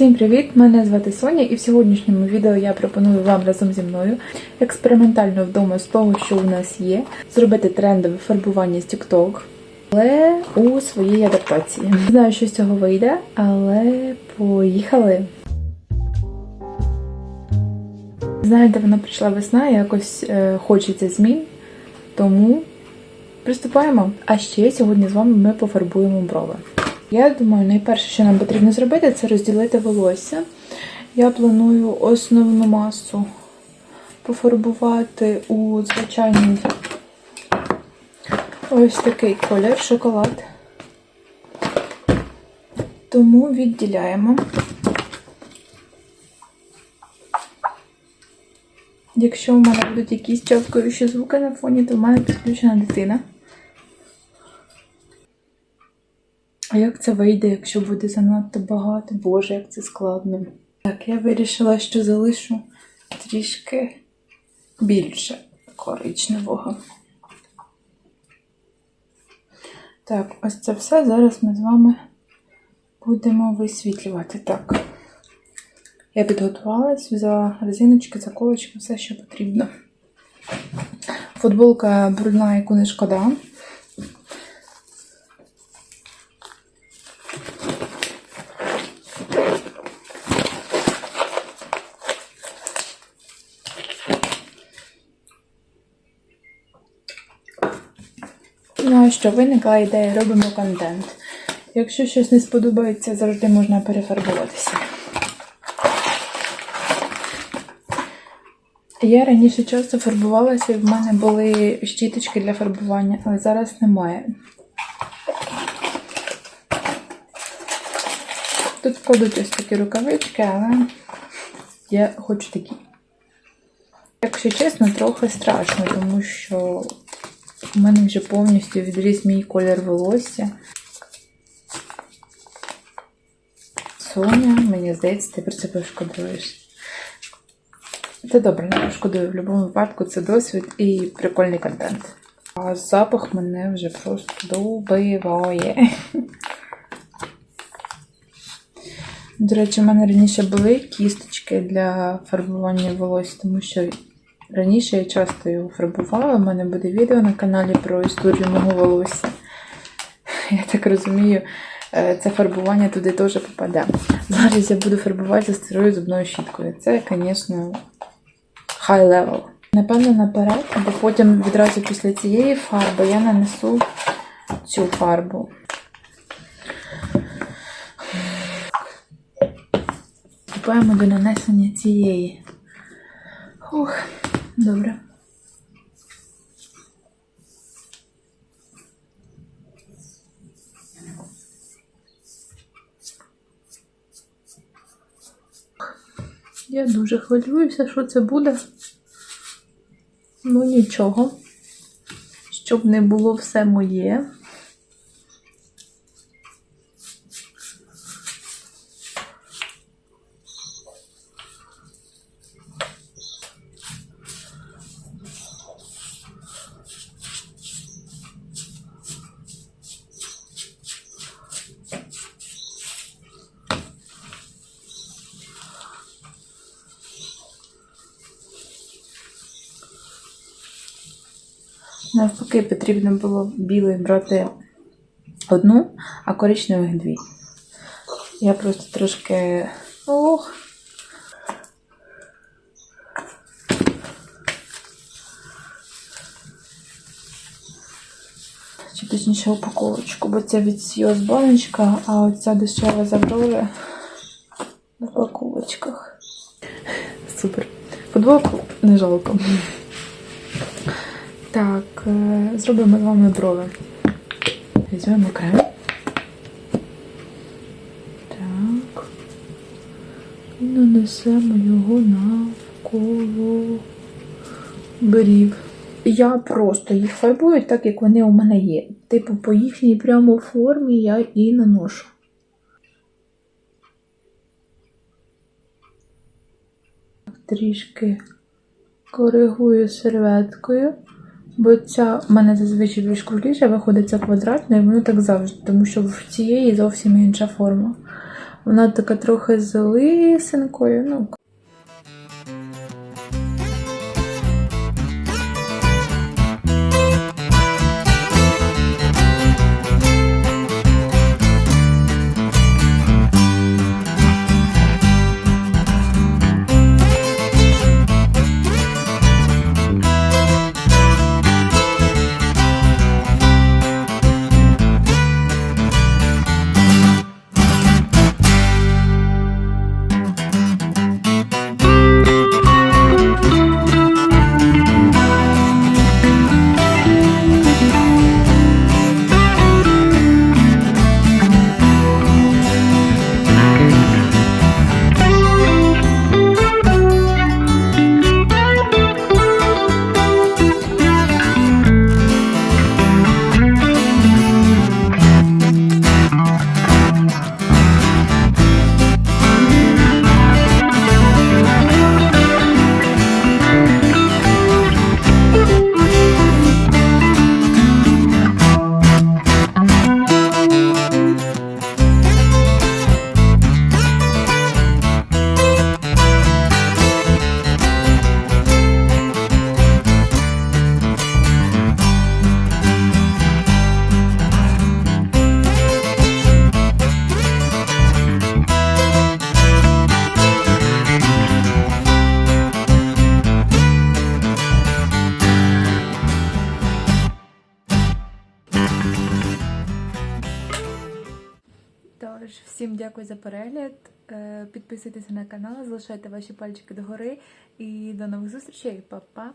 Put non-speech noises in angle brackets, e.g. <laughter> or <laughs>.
Всім привіт! Мене звати Соня, і в сьогоднішньому відео я пропоную вам разом зі мною експериментально вдома з того, що у нас є, зробити трендове фарбування з TikTok, але у своїй адаптації. Не знаю, що з цього вийде, але поїхали! Знаєте, вона прийшла весна, якось е, хочеться змін, тому приступаємо. А ще сьогодні з вами ми пофарбуємо брови. Я думаю, найперше, що нам потрібно зробити, це розділити волосся. Я планую основну масу пофарбувати у звичайний ось такий колір шоколад. Тому відділяємо. Якщо у мене будуть якісь чавкаючі звуки на фоні, то в мене підключена дитина. А як це вийде, якщо буде занадто багато? Боже, як це складно. Так, я вирішила, що залишу трішки більше коричневого. Так, ось це все. Зараз ми з вами будемо висвітлювати. Так. Я підготувалась, взяла резиночки, заколочки, все, що потрібно. Футболка брудна, яку не шкода. Ну а що, виникла ідея, робимо контент. Якщо щось не сподобається, завжди можна перефарбуватися. Я раніше часто фарбувалася, і в мене були щіточки для фарбування, але зараз немає. Тут вкладуть ось такі рукавички, але я хочу такі. Якщо чесно, трохи страшно, тому що у мене вже повністю відріс мій колір волосся. Соня, мені здається, ти про це пошкодуєш. Це добре, не пошкодую. В будь-якому випадку це досвід і прикольний контент. А запах мене вже просто добиває. До речі, у мене раніше були кісточки для фарбування волосся, тому що раніше я часто його фарбувала. У мене буде відео на каналі про історію мого волосся. <laughs> Я так розумію, е, це фарбування туди теж попаде. Зараз я буду фарбувати старою зубною щіткою. Це, звісно, high level. Напевно, наперед, бо потім відразу після цієї фарби я нанесу цю фарбу. Приступаємо до нанесення цієї. Ух, добре. Я дуже хвилююся, що це буде. Ну нічого. Щоб не було все моє. Навпаки, потрібно було білий брати одну, а коричневих дві. Я просто трошки. Ох. Чи точніше упаковочку, бо це від Сіос баночка, а оця дешева завроли в упаковочках. Супер. Футболку не жалко. Так, е, зробимо з вами брови. Візьмемо крем. Так. І нанесемо його навколо брів. Я просто їх фарбую так, як вони у мене є. Типу, по їхній прямо формі я і наношу. Трішки коригую серветкою. Бо ця в мене зазвичай більш кругліша, виходить ця квадратна, і воно так завжди, тому що в цієї зовсім інша форма. Вона така трохи з лисинкою. Ну, Тож, всім дякую за перегляд. Е, Підписуйтесь на канал, залишайте ваші пальчики догори і до нових зустрічей. Па-па!